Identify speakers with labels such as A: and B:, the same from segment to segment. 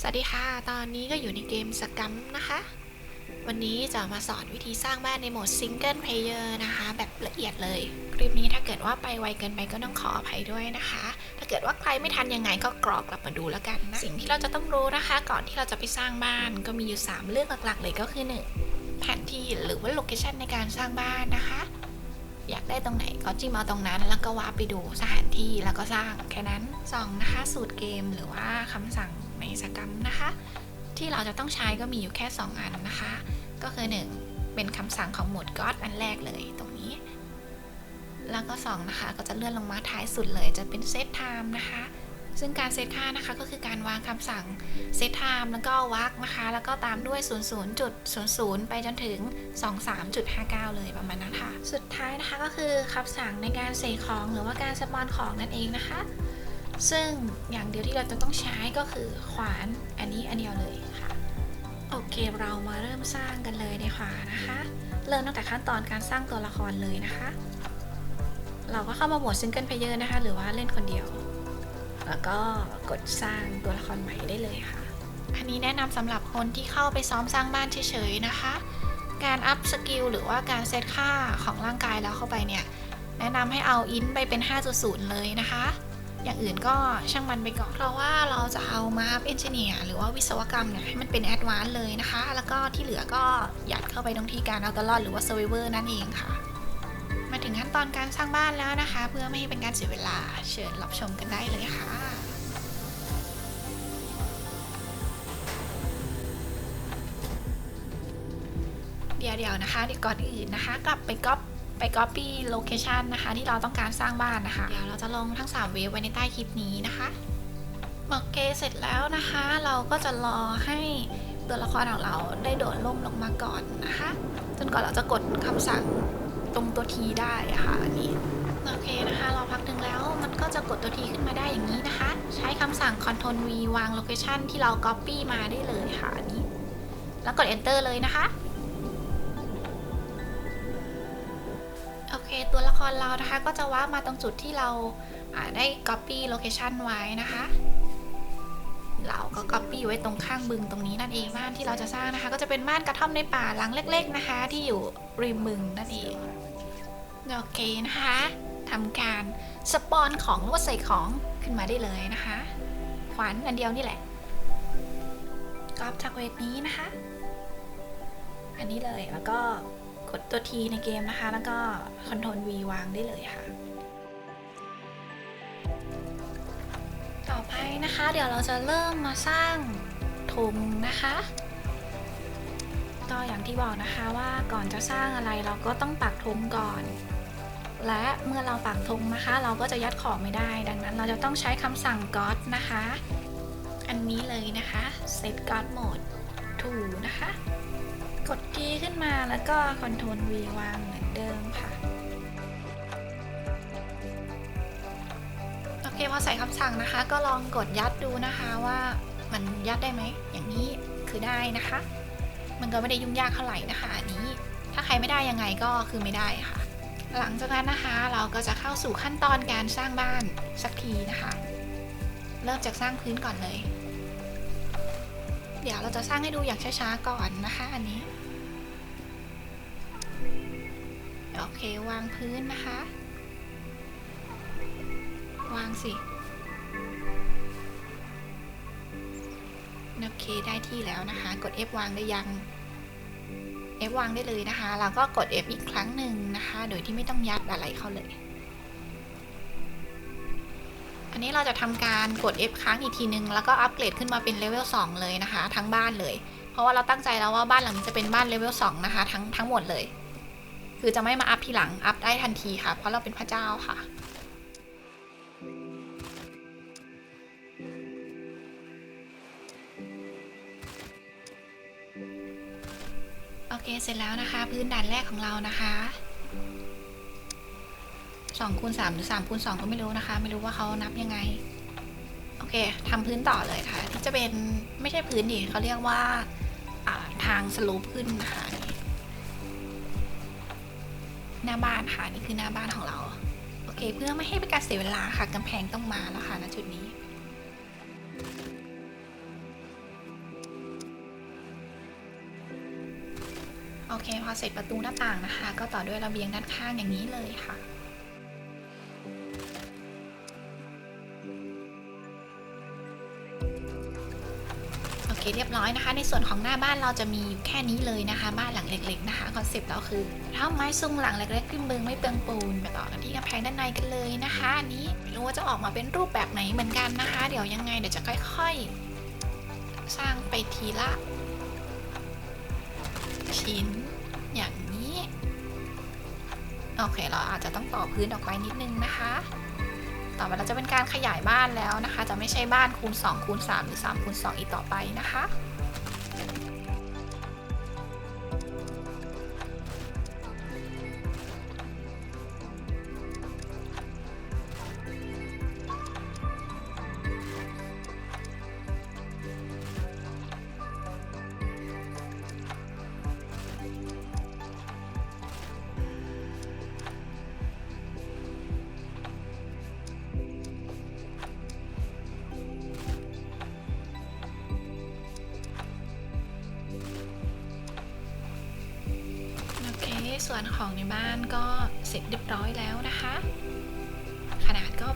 A: สวัสดีค่ะ ตอนนี้ก็อยู่ในเกมสกัมนะคะ วันนี้จะมาสอนวิธีสร้างบ้านในโหมดซิงเกิลเพลเยอร์นะคะ แบบละเอียดเลย คลิปนี้ถ้าเกิดว่าไปไวเกินไปก็ต้องขออภัยด้วยนะคะ ถ้าเกิดว่าใครไม่ทันยังไงก็กรอกกลับมาดูแล้วกันนะ สิ่งที่เราจะต้องรู้นะคะ ก่อนที่เราจะไปสร้างบ้านก็มีอยู่ 3 เรื่องหลักๆ เลยก็คือ 1. แผนที่หรือว่าโลเคชันในการสร้างบ้านนะคะ อยากได้ตรงไหนก็จิ้มเอาตรงนั้น แล้วก็วาร์ปไปดูสถานที่แล้วก็สร้างแค่นั้นสองนะคะ สูตรเกมหรือว่าคำสั่ง สกรรมนะคะ ที่เราจะต้องใช้ก็มีอยู่แค่ 2 อันนะคะ ก็คือ 1 เป็นคำสั่งของโหมดก็อดอันแรกเลยตรงนี้ แล้วก็ 2 นะคะ ก็จะเลื่อนลงมาท้ายสุดเลย จะเป็นเซตไทม์นะคะ ซึ่งการเซตค่านะคะก็คือการวางคำสั่งเซตไทม์แล้วก็วักนะคะ แล้วก็ตามด้วย 00.00 ไปจนถึง 23.59 เลยประมาณนั้นค่ะ สุดท้ายนะคะก็คือคำสั่งในการเสกของหรือว่าการสปอนของนั่นเองนะคะ ซึ่งอย่างเดียวที่เราจะต้องใช้ก็คือขวานอันนี้อันเดียวเลยค่ะ โอเคเรามาเริ่มสร้างกันเลยดีกว่านะคะ เริ่มตั้งแต่ขั้นตอนการสร้างตัวละครเลยนะคะ เราก็เข้ามาโหมดซิงเกิลเพลเยอร์นะคะ หรือว่าเล่นคนเดียว แล้วก็กดสร้างตัวละครใหม่ได้เลยค่ะ อันนี้แนะนำสำหรับคนที่เข้าไปซ้อมสร้างบ้านเฉยๆนะคะการอัพสกิลหรือว่าการเซตค่าของร่างกายแล้วเข้าไปเนี่ย แนะนำให้เอาอินไปเป็น 5.0 เลยนะคะ อย่างอื่นก็ช่างมันไปก่อน เพราะว่าเราจะเอามาเอนจิเนียร์หรือว่าวิศวกรรมเนี่ยให้มันเป็นแอดวานซ์เลยนะคะ แล้วก็ที่เหลือก็ยัดเข้าไปตรงที่การเอาตัวรอดหรือว่าเซอร์เวอร์นั่นเองค่ะ มาถึงขั้นตอนการสร้างบ้านแล้วนะคะ เพื่อไม่ให้เป็นการเสียเวลาเชิญรับชมกันได้เลยค่ะเดี๋ยวเดี๋ยวนะคะเดี๋ยวก่อนอื่นนะคะ กลับไปก๊อป ไป copy location นะคะ ที่เราต้องการสร้างบ้านนะคะ เดี๋ยวเราจะลงทั้ง 3 เวฟไว้ในใต้คลิปนี้นะคะโอเคเสร็จแล้วนะคะ เราก็จะรอให้ตัวละครของเราได้โดดล่มลงมาก่อนนะคะ จนกว่าเราจะกดคำสั่งตรงตัวทีได้อะค่ะอันนี้โอเคนะคะรอพักหนึ่งแล้วมันก็จะกดตัวทีขึ้นมาได้อย่างนี้นะคะ ใช้คำสั่ง Ctrl V วาง location ที่เรา copy มาได้เลยค่ะอันนี้ แล้วกด enter เลยนะคะ ตัวละครเรานะคะ ก็จะว่ามาตรงจุดที่เราได้ copy location ไว้นะคะ เราก็ copy ไว้ตรงข้างบึงตรงนี้นั่นเองบ้านที่เราจะสร้างนะคะ ก็จะเป็นบ้านกระท่อมในป่าหลังเล็ก ๆนะคะ ที่อยู่ริมบึงนั่นเองโอเคนะคะทำการสปอนของหรือว่าใส่ของขึ้นมาได้เลยนะคะขวานอันเดียวนี่แหละกอบจากเวทนี้นะคะ อันนี้เลยแล้วก็ กดตัว T ในเกมนะคะ แล้วก็คอนโทรล V วางได้เลยค่ะ ต่อไปนะคะ เดี๋ยวเราจะเริ่มมาสร้างธงนะคะก็อย่างที่บอกนะคะว่าก่อนจะสร้างอะไรเราก็ต้องปักธงก่อน และเมื่อเราปักธงนะคะ เราก็จะยัดของไม่ได้ ดังนั้นเราจะต้องใช้คำสั่ง God นะคะ อันนี้เลยนะคะ set God mode to นะคะ กดกีขึ้นมาแล้วก็คอนโทรล V วางเหมือนเดิมค่ะ โอเคพอใส่คำสั่งนะคะ ก็ลองกดยัดดูนะคะว่ามันยัดได้ไหม อย่างนี้คือได้นะคะ มันก็ไม่ได้ยุ่งยากเท่าไหร่นะคะอันนี้ ถ้าใครไม่ได้ยังไงก็คือไม่ได้ค่ะ หลังจากนั้นนะคะเราก็จะเข้าสู่ขั้นตอนการสร้างบ้านสักทีนะคะ เริ่มจากสร้างพื้นก่อนเลย เดี๋ยวเราจะสร้างให้ดูอย่างช้าๆก่อนนะคะ อันนี้ เควางพื้นนะคะ วางสิ โอเคได้ที่แล้วนะคะ กด F วางได้ยัง F วางได้เลยนะคะ แล้วก็กด F อีกครั้งหนึ่งนะคะ โดยที่ไม่ต้องยัดอะไรเข้าเลย อันนี้เราจะทำการกด F ค้างอีกทีนึง แล้วก็อัปเกรดขึ้นมาเป็นเลเวล2เลยนะคะ ทั้งบ้านเลย เพราะว่าเราตั้งใจแล้วว่าบ้านหลังนี้จะเป็นบ้านเลเวล2นะคะ ทั้งทั้งหมดเลย คือจะไม่มาอัพทีหลัง อัพได้ทันทีค่ะ เพราะเราเป็นพระเจ้าค่ะโอเคเสร็จแล้วนะคะ พื้นด่านแรกของเรานะคะ2คูณ3หรือ3คูณ2ก็ไม่รู้นะคะ ไม่รู้ว่าเขานับยังไง โอเคทำพื้นต่อเลยค่ะ ที่จะเป็นไม่ใช่พื้นดิเขาเรียกว่าาทางสโลปขึ้นนะคะ หน้าบ้านค่ะนี่คือหน้าบ้านของเรา โอเค เพื่อไม่ให้เป็นการเสียเวลาค่ะกำแพงต้องมาแล้วค่ะณจุดนี้โอเคพอเสร็จประตูหน้าต่างนะคะ ก็ต่อด้วยระเบียงด้านข้างอย่างนี้เลยค่ะ เรียบร้อยนะคะ ในส่วนของหน้าบ้านเราจะมีอยู่แค่นี้เลยนะคะ บ้านหลังเล็ก ๆนะคะคอนเซปต์เราคือถ้าไม้ซุงหลังเล็กๆริมบึงไม่เปลืองปูนไปต่อกันที่กำแพงด้านในกันเลยนะคะอันนี้ไม่รู้ว่าจะออกมาเป็นรูปแบบไหนเหมือนกันนะคะ เดี๋ยวยังไงเดี๋ยวจะค่อย ๆ สร้างไปทีละชิ้นอย่างนี้โอเคเราอาจจะต้องต่อพื้นออกไปนิดนึงนะคะ ต่อไปเราจะเป็นการขยายบ้านแล้วนะคะ จะไม่ใช่บ้านคูณ2คูณ3หรือ3คูณ2อีกต่อไปนะคะ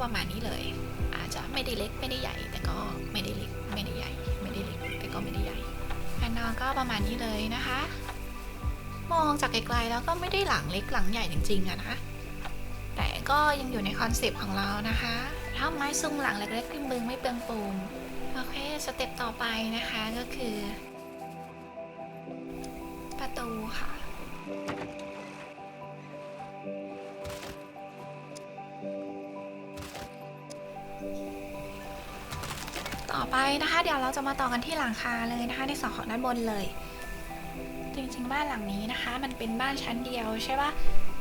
A: ประมาณนี้เลย อาจจะไม่ได้เล็กไม่ได้ใหญ่แต่ก็ไม่ได้เล็กไม่ได้ใหญ่ ไม่ได้เล็กแต่ก็ไม่ได้ใหญ่แผ่นนอนก็ประมาณนี้เลยนะคะ มองจากไกลๆแล้วก็ไม่ได้หลังเล็กหลังใหญ่จริงๆอะนะแต่ก็ยังอยู่ในคอนเซปต์ของเรานะคะถ้าไม้ซุงหลังเล็กๆริมบึงไม่เปลืองปูนโอเคสเต็ปต่อไปนะคะก็คือ เดี๋ยวเราจะมาต่อกันที่หลังคาเลยนะคะ ในส่วนของด้านบนเลย จริงๆบ้านหลังนี้นะคะ มันเป็นบ้านชั้นเดียวใช่ปะ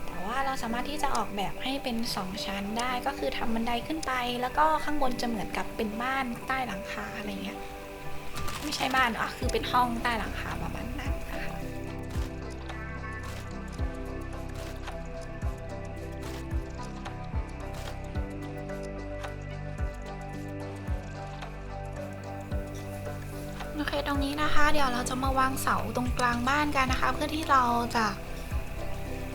A: แต่ว่าเราสามารถที่จะออกแบบให้เป็น 2 ชั้นได้ ก็คือทำบันไดขึ้นไป แล้วก็ข้างบนจะเหมือนกับเป็นบ้านใต้หลังคาอะไรเงี้ย ไม่ใช่บ้านอะคือเป็นห้องใต้หลังคาประมาณ เดี๋ยวเราจะมาวางเสาตรงกลางบ้านกันนะคะ เพื่อที่เราจะ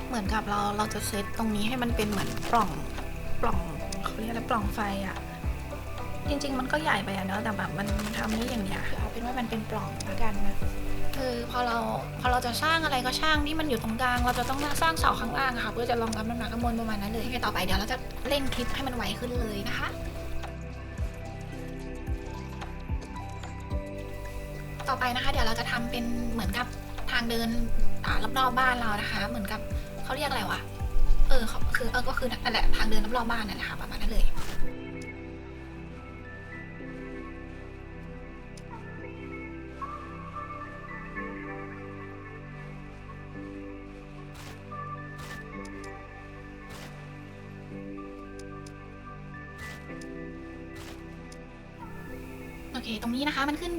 A: เหมือนกับเราเราจะเซตตรงนี้ให้มันเป็นเหมือนปล่องปล่องเขาเรียกอะไรปล่องไฟอะ่ะจริง ๆ มันก็ใหญ่ไปอะเนาะแต่แบบมันทำนี้อย่างเนี้ยเอาเป็นว่ามันเป็นปล่องละกันนะคือพอเราพอเราจะสร้างอะไรก็ช่างที่มันอยู่ตรงกลาง เราจะต้องสร้างเสาข้างล่างอะค่ะเพื่อจะรองรับน้ำหนักข้างบนประมาณนั้นเลยโอเคต่อไปเดี๋ยวเราจะเร่งคลิปให้มันไวขึ้นเลยนะคะ ต่อไปนะคะ เดี๋ยวเราจะทำเป็นเหมือนกับทางเดินอรอบๆบ้านเรานะคะ เหมือนกับเขาเรียกอะไรวะ เออคือเออก็คือนั่นแหละทางเดินรอบๆบ้านนั่นแหละค่ะประมาณนั้นเลย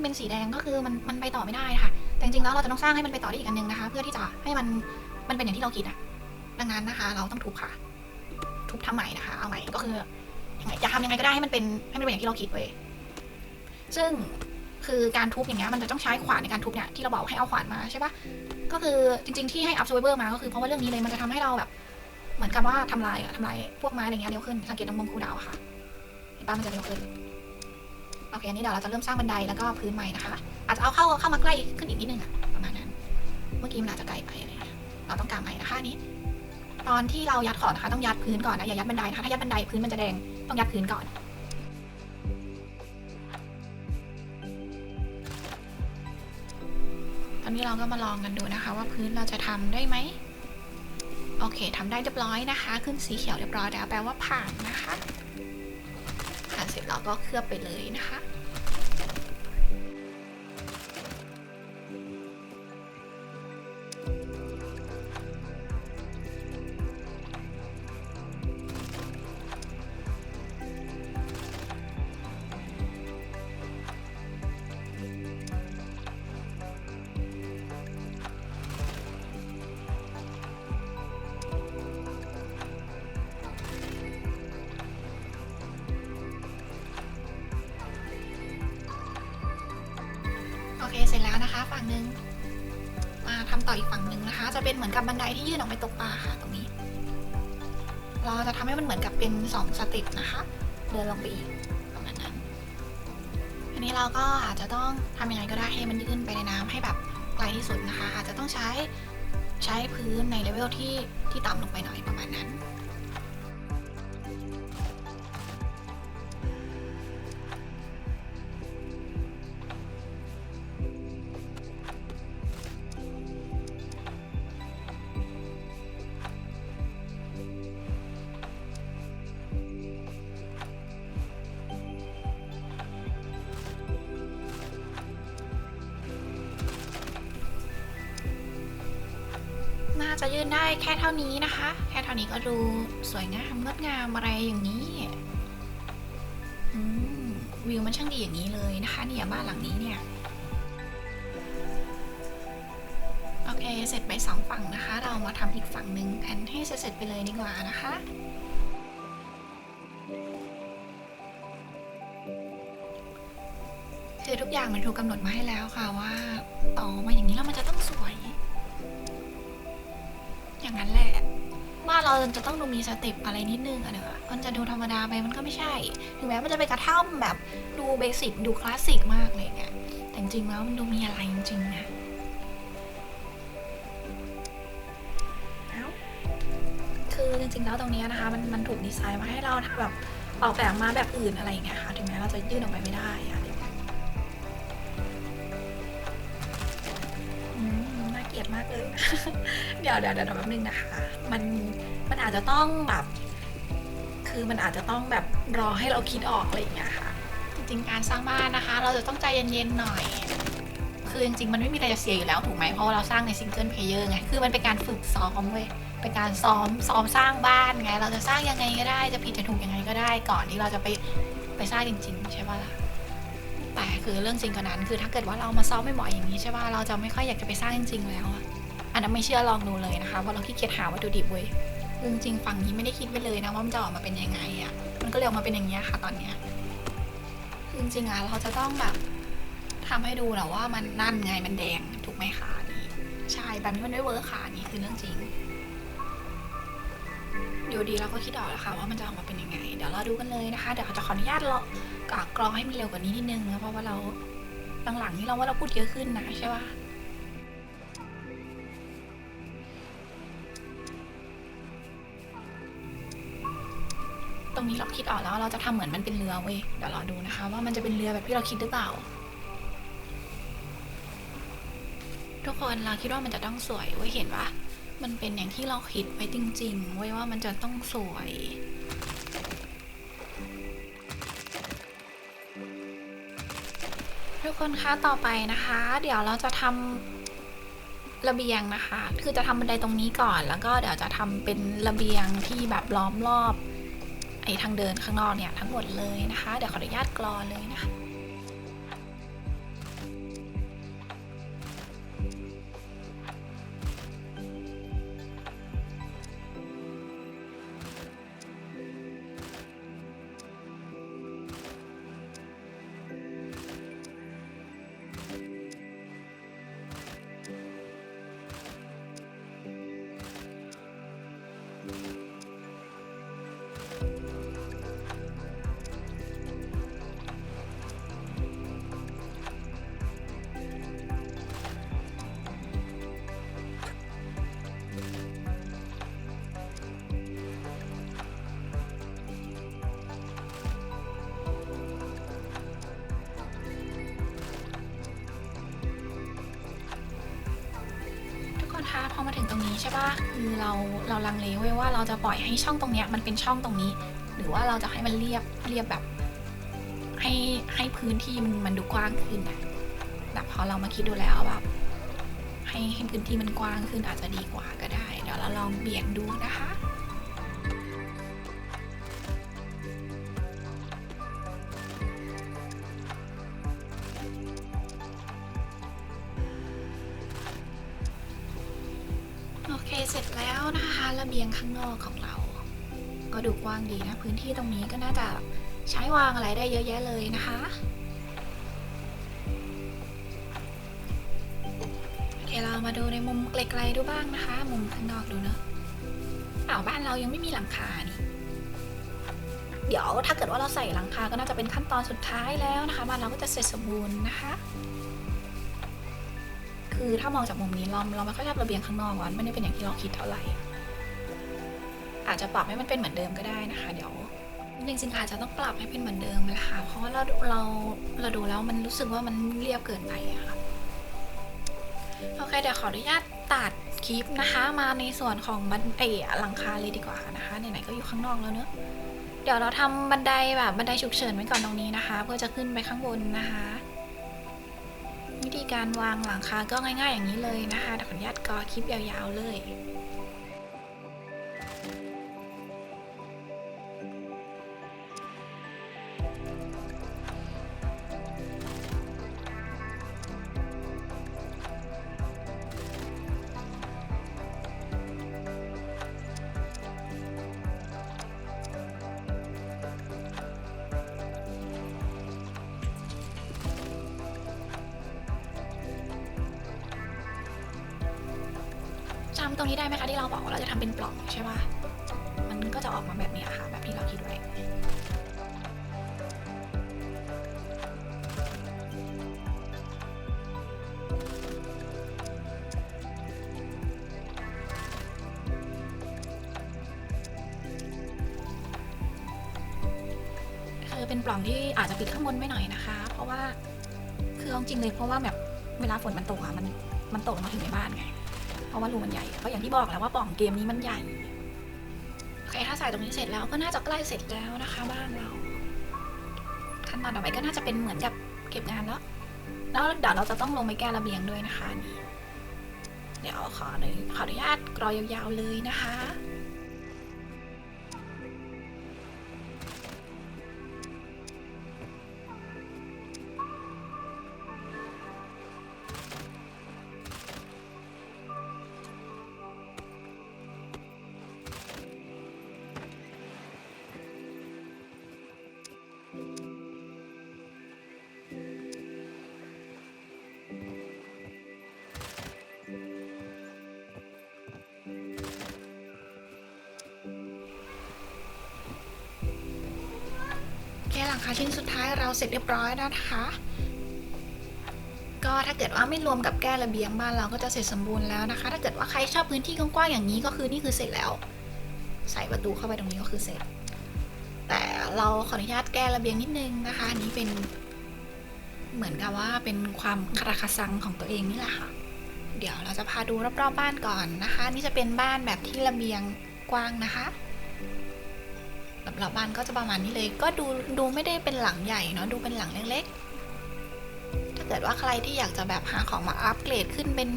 A: เป็นสีแดงก็คือมันมันไปต่อไม่ได้ค่ะ แต่จริงๆแล้วเราจะต้องสร้างให้มันไปต่อได้อีกอันนึงนะคะ เพื่อที่จะให้มันมันเป็นอย่างที่เราคิดอะดังนั้นนะคะ เราต้องทุบค่ะ ทุบทำใหม่นะคะ เอาใหม่ก็คือยังไงจะทำยังไงก็ได้ให้มันเป็นให้มันเป็นอย่างที่เราคิดเว้ยซึ่งคือการทุบอย่างเงี้ยมันจะต้องใช้ขวานในการทุบเนี่ยที่เราบอกให้เอาขวานมาใช่ปะก็คือจริง ๆที่ให้อัพ s ซ r เ i อร์มาก็คือเพราะว่าเรื่องนี้เลยมันจะทำให้เราแบบ เหมือนกับว่าทำลายอะทำลายพวกไม้อะไรเงี้ยเร็วขึ้นสังเกตตรงมุมคูดาวค่ะเห็นปะมันจะเร็วขึ้น อเคอันนี้เดี๋ยวเราจะเริ่มสร้างบันไดแล้วก็พื้นใหม่นะคะ อาจจะเอาเข้าเข้ามาใกล้ขึ้นอีกนิดนึงอะประมาณนั้น เมื่อกี้มันอาจจะไกลไปอะไรเราต้องการใหม่นะคะนี้ ตอนที่เรายัดขอนะคะ ต้องยัดพื้นก่อนนะอย่ายัดบันไดนะคะถ้ายัดบันไดพื้นมันจะแดงต้องยัดพื้นก่อนตอนนี้เราก็มาลองกันดูนะคะ ว่าพื้นเราจะทำได้ไหมโอเคทำได้เรียบร้อยนะคะ ขึ้นสีเขียวเรียบร้อยแล้วแปลว่าผ่านนะคะ แล้วก็เคลือบไปเลยนะคะ ฝั่งหนึ่งมาทำต่ออีกฝั่งหนึ่งนะคะ จะเป็นเหมือนกับบันไดที่ยื่นออกไปตกปลาค่ะ ตรงนี้ เราจะทำให้มันเหมือนกับเป็นสองสเต็ปนะคะ เดินลงไปอีกประมาณนั้น อันนี้เราก็อาจจะต้องทำยังไงก็ได้ให้มันยื่นไปในน้ำให้แบบไกลที่สุดนะคะ อาจจะต้องใช้ใช้พื้นในเลเวลที่ที่ต่ำลงไปหน่อยประมาณนั้น จะยื่นได้แค่เท่านี้นะคะ แค่เท่านี้ก็ดูสวยงามงดงามอะไรอย่างนี้วิวมันช่างดีอย่างนี้เลยนะคะเนี่ยบ้านหลังนี้เนี่ยโอเคเสร็จไปสองฝั่งนะคะ เรามาทำอีกฝั่งหนึ่งกันให้เสร็จไปเลยดีกว่านะคะคือทุกอย่างมันถูกกำหนดมาให้แล้วค่ะว่าต่อมาอย่างนี้แล้วมันจะต้อง ว่าเราจะต้องดูมีสเต็ปอะไรนิดนึงอะเนอะมันจะดูธรรมดาไปมันก็ไม่ใช่ ถึงแม้มันจะไปกระท่อมแบบดูเบสิกดูคลาสสิกมากเลยเนี่ยแต่จริงๆแล้วมันดูมีอะไรจริงๆนะเอ้าคือจริงๆแล้วตรงนี้นะคะมันมันถูกดีไซน์มาให้เราแบบออกแบบมาแบบอื่นอะไรอย่างเงี้ยค่ะถึงแม้เราจะยื่นออกไปไม่ได้อะ เดี๋ยวเดี๋ยวเดี๋ยวแป๊บนึงนะคะ มันมันอาจจะต้องแบบ คือมันอาจจะต้องแบบรอให้เราคิดออกอะไรอย่างเงี้ยค่ะ จริงๆการสร้างบ้านนะคะ เราจะต้องใจเย็นๆหน่อย คือจริงๆมันไม่มีอะไรจะเสียอยู่แล้วถูกไหมเพราะว่าเราสร้างในซิงเกิลเพลเยอร์ไง คือมันเป็นการฝึกซ้อมเว้ย เป็นการซ้อมซ้อมสร้างบ้านไง เราจะสร้างยังไงก็ได้ จะผิดจะถูกยังไงก็ได้ ก่อนที่เราจะไปไปสร้างจริง ๆ ใช่ปะล่ะแต่คือเรื่องจริงกว่านั้นคือถ้าเกิดว่าเรามาซ้อมไม่บ่อยอย่างนี้ใช่ปะเราจะไม่ค่อยอยากจะไปสร้างจริงๆแล้ว อันนั้นไม่เชื่อลองดูเลยนะคะเพราะเราขี้เกียจหาวัตถุดิบเว้ยจริงๆฝั่งนี้ไม่ได้คิดไปเลยนะว่ามันจะออกมาเป็นยังไงอะมันก็เลยออกมาเป็นอย่างเงี้ยค่ะตอนเนี้ยจริงๆอะเราจะต้องแบบทำให้ดูแหละว่ามันนั่นไงมันแดงถูกไหมคะนี่ใช่แบบนี้มันไม่เวิร์คค่ะนี่คือเรื่องจริงอยู่ดีเราก็คิดออกแล้วค่ะว่ามันจะออกมาเป็นยังไง เดี๋ยวเราดูกันเลยนะคะเดี๋ยวจะขออนุญาตเรากรองให้มันเร็วกว่านี้นิดนึงนะเพราะว่าเราหลังๆนี่เราว่าเราพูดเยอะขึ้นนะใช่ปะ ตรงนี้เราคิดออกแล้วว่าเราจะทำเหมือนมันเป็นเรือเว้ยเดี๋ยวรอดูนะคะ ว่ามันจะเป็นเรือแบบที่เราคิดหรือเปล่า ทุกคนเราคิดว่ามันจะต้องสวยเว้ยเห็นปะมันเป็นอย่างที่เราคิดไว้จริงๆไว้ยว่ามันจะต้องสวยทุกคนคะต่อไปนะคะ เดี๋ยวเราจะทำระเบียงนะคะ คือจะทำบันไดตรงนี้ก่อน แล้วก็เดี๋ยวจะทำเป็นระเบียงที่แบบล้อมรอบ ไอ้ทางเดินข้างนอกเนี่ยทั้งหมดเลยนะคะ เดี๋ยวขออนุญาตกรอเลยนะคะ ทุกคะพอมาถึงตรงนี้ใช่ปะคือเราเราลังเลไว้ว่าเราจะปล่อยให้ช่องตรงเนี้ยมันเป็นช่องตรงนี้ หรือว่าเราจะให้มันเรียบเรียบแบบ ให้ให้พื้นที่มันมันดูกว้างขึ้นอะแต่พอเรามาคิดดูแล้วแบบให้ให้พื้นที่มันกว้างขึ้นอาจจะดีกว่าก็ได้ เดี๋ยวเราลองเบี่ยงดูนะคะ ข้างนอกของเรา ก็ดูกว้างดีนะ พื้นที่ตรงนี้ก็น่าจะใช้วางอะไรได้เยอะแยะเลยนะคะ โอเคเรามาดูในมุมไกลๆดูบ้างนะคะ มุมข้างนอกดูเนอะอ้าวบ้านเรายังไม่มีหลังคานี่เดี๋ยวถ้าเกิดว่าเราใส่หลังคาก็น่าจะเป็นขั้นตอนสุดท้ายแล้วนะคะบ้านเราก็จะเสร็จสมบูรณ์นะคะ คือถ้ามองจากมุมนี้เราเราไม่ค่อยชอบระเบียงข้างนอกวันไม่ได้เป็นอย่างที่เราคิดเท่าไหร่ อาจจะปรับให้มันเป็นเหมือนเดิมก็ได้นะคะ เดี๋ยวจริงๆอาจจะต้องปรับให้เป็นเหมือนเดิมแหละค่ะ เพราะว่าเราเราเราดูแล้วมันรู้สึกว่ามันเรียบเกินไปอะค่ะโอเคเดี๋ยวขออนุญาตตัดคลิปนะคะ มาในส่วนของบันไอหลังคาเลยดีกว่านะคะไหนๆก็อยู่ข้างนอกแล้วเนอะเดี๋ยวเราทำบันไดแบบบันไดฉุกเฉินไว้ก่อนตรงนี้นะคะ เพื่อจะขึ้นไปข้างบนนะคะ วิธีการวางหลังคาก็ง่าย ๆ อย่างนี้เลยนะคะเดี๋ยวขออนุญาตกอคลิปยาวๆเลย ปล่องที่อาจจะปิดข้างบนไม่หน่อยนะคะ เพราะว่าคือเอาจริงเลยเพราะว่าแบบเวลาฝนมันตกอะมันมันตกมาถึงในบ้านไง เพราะว่ารูมันใหญ่ก็อย่างที่บอกแล้วว่าปล่องเกมนี้มันใหญ่โอเคถ้าใส่ตรงนี้เสร็จแล้วก็น่าจะใกล้เสร็จแล้วนะคะบ้านเราขั้นตอนต่อไปก็น่าจะเป็นเหมือนกับเก็บงานแล้วแล้วเดี๋ยวเราจะต้องลงไปแก้ระเบียงด้วยนะคะนี่เดี๋ยวขออนุขออนุญาตกรอยาวๆเลยนะคะ แค่หลังคาชิ้นสุดท้ายเราเสร็จเรียบร้อยนะคะ ก็ถ้าเกิดว่าไม่รวมกับแก้ระเบียงบ้านเราก็จะเสร็จสมบูรณ์แล้วนะคะ ถ้าเกิดว่าใครชอบพื้นที่กว้างๆอย่างนี้ก็คือนี่คือเสร็จแล้ว ใส่ประตูเข้าไปตรงนี้ก็คือเสร็จ แต่เราขออนุญาตแก้ระเบียงนิดนึงนะคะอันนี้เป็นเหมือนกับว่าเป็นความคาราคาซังของตัวเองนี่แหละค่ะเดี๋ยวเราจะพาดูรอบๆบ้านก่อนนะคะ นี่จะเป็นบ้านแบบที่ระเบียงกว้างนะคะ สำหรับบ้านก็จะประมาณนี้เลย ก็ดูดูไม่ได้เป็นหลังใหญ่เนาะดูเป็นหลังเล็กๆ ถ้าเกิดว่าใครที่อยากจะแบบหาของมาอัปเกรดขึ้นเป็น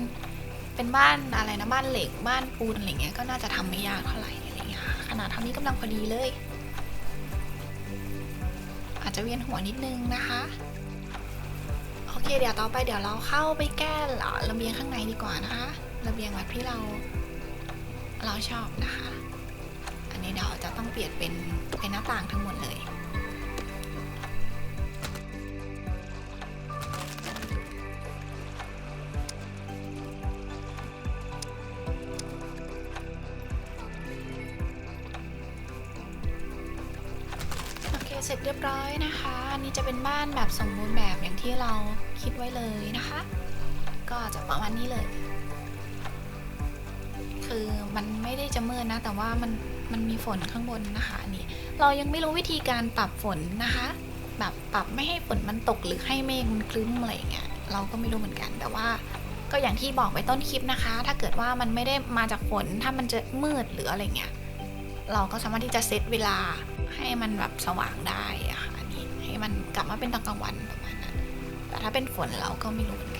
A: เป็นบ้านอะไรนะบ้านเหล็กบ้านปูนอะไรเงี้ยก็น่าจะทำไม่ยากเท่าไหร่อะไรเงี้ยค่ะขนาดเท่านี้กำลังพอดีเลย อาจจะเวียนหัวนิดนึงนะคะโอเคเดี๋ยวต่อไปเดี๋ยวเราเข้าไปแก้ระเบียงข้างในดีกว่านะคะระเบียงแบบที่เราเราชอบนะคะ อันนี้เดี๋ยวจะต้องเปลี่ยนเป็นเป็นหน้าต่างทั้งหมดเลย โอเคเสร็จเรียบร้อยนะคะ อันนี้จะเป็นบ้านแบบสมบูรณ์แบบอย่างที่เราคิดไว้เลยนะคะ ก็จะประมาณนี้เลย คือมันไม่ได้จะเมืดนะ แต่ว่ามัน มันมีฝนข้างบนนะคะนี่เรายังไม่รู้วิธีการปรับฝนนะคะ แบบปรับไม่ให้ฝนมันตกหรือให้เมฆมันคลึ้มอะไรอย่างเงี้ยเราก็ไม่รู้เหมือนกันแต่ว่าก็อย่างที่บอกไปต้นคลิปนะคะ ถ้าเกิดว่ามันไม่ได้มาจากฝน ถ้ามันจะมืดหรืออะไรเงี้ย เราก็สามารถที่จะเซตเวลาให้มันแบบสว่างได้อะค่ะนนี้ให้มันกลับมาเป็นตอนกลางวันประมาณนั้น แต่ถ้าเป็นฝนเราก็ไม่รู้เหมือนกัน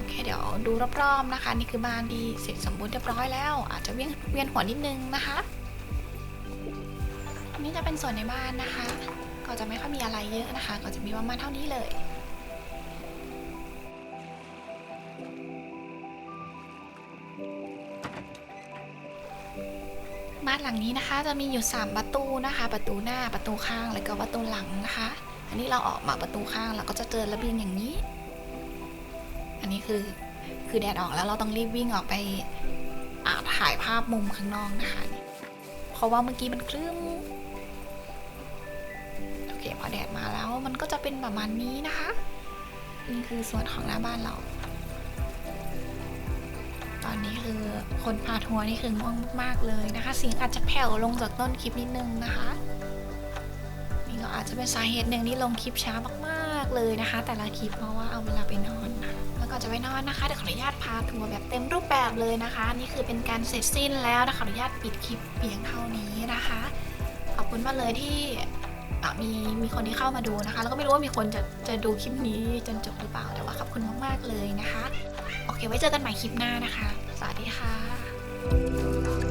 A: โอเคเดี๋ยวดูรอบๆนะคะ นี่คือบ้านที่เสร็จสมบูรณ์เรียบร้อยแล้ว อาจจะเวียนเวียนหัวนิดนึงนะคะนี่จะเป็นส่วนในบ้านนะคะ ก็จะไม่ค่อยมีอะไรเยอะนะคะ ก็จะมีประมาณเท่านี้เลยบ้านหลังนี้นะคะ จะมีอยู่ 3 ประตูนะคะ ประตูหน้าประตูข้างแล้วก็ประตูหลังนะคะ อันนี้เราออกมาประตูข้างเราก็จะเจอระเบียงอย่างนี้ อันนี้คือคือแดดออกแล้วเราต้องรีบวิ่งออกไปถ่ายภาพมุมข้างนอกนะคะ เพราะว่าเมื่อกี้มันครึ้มโอเคพอแดดมาแล้วมันก็จะเป็นประมาณนี้นะคะ นี่คือส่วนของหน้าบ้านเรา ตอนนี้คือคนพาทัวร์นี่คือง่วงมากๆเลยนะคะ เสียงอาจจะแผ่วลงจากต้นคลิปนิดนึงนะคะนี่ก็อาจจะเป็นสาเหตุหนึ่งที่ลงคลิปช้ามากๆเลยนะคะ แต่ละคลิปเพราะว่าเอาเวลาไปนอน จะไปนอนนะคะเดี๋ยวขออนุญาตพาทัวร์แบบเต็มรูปแบบเลยนะคะ นี่คือเป็นการเสร็จสิ้นแล้วนะคะขออนุญาตปิดคลิปเพียงเท่านี้นะคะขอบคุณมากเลยที่มีมีคนที่เข้ามาดูนะคะ แล้วก็ไม่รู้ว่ามีคนจะจะดูคลิปนี้จนจบหรือเปล่าแต่ว่าขอบคุณมากๆเลยนะคะ โอเคไว้เจอกันใหม่คลิปหน้านะคะ สวัสดีค่ะ